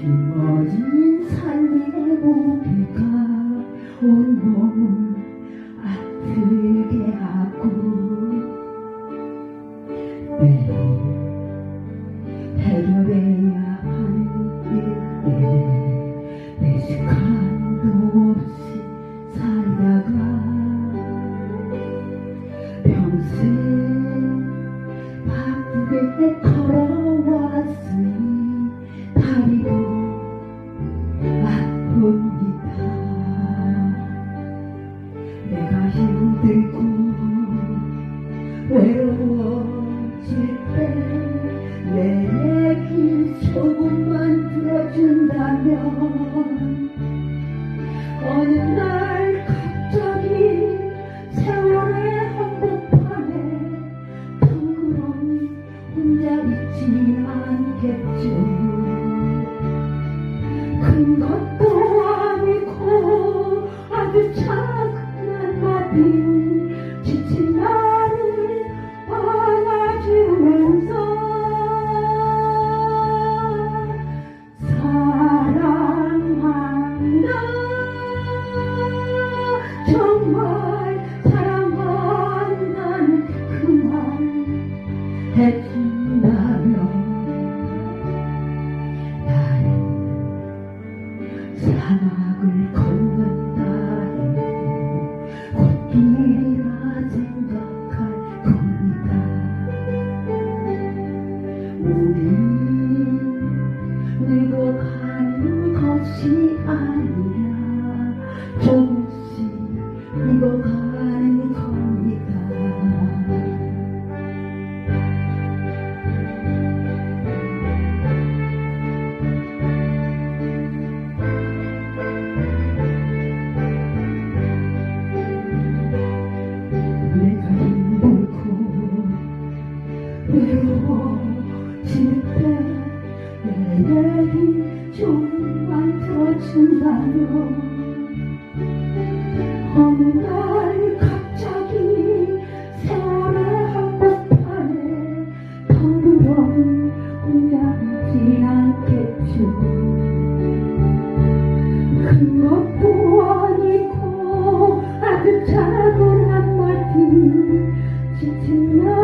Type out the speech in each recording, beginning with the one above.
짊어진 삶의 무게가 온 몸을 아프게 하고 매일 해결해야 할 일에 내 시간도 없이 살다가 평생 바쁘게 걸어왔으니 힘들고 외로워질 때내 얘기 조금만 들어준다면 어느 날 갑자기 세월의 한복판에 덩그러니 혼자 있지 않겠죠 큰 것도 해준다면 나는 사막을 걷는다 해도 꽃길이라 생각할 겁니다. 우리 늙어가는 것이 아니라 조금씩 늙어가 좀만 들어준다면 어느 날 갑자기 세월의 한복판에 덩그러니 혼자 있진 않겠죠. 큰 것도 아니고 아주 작은 한마디 지친 나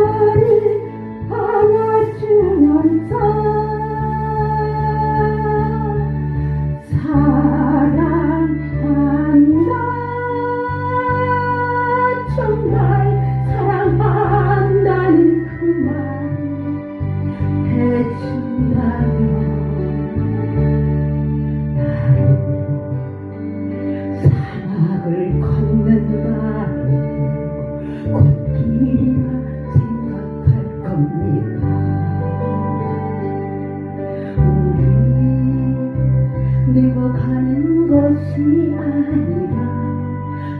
아니라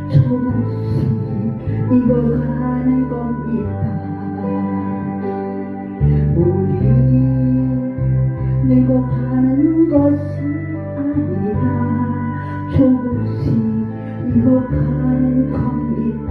조금씩 익어가는 겁니다 것이 아니라 조금씩 익어가는 겁니다.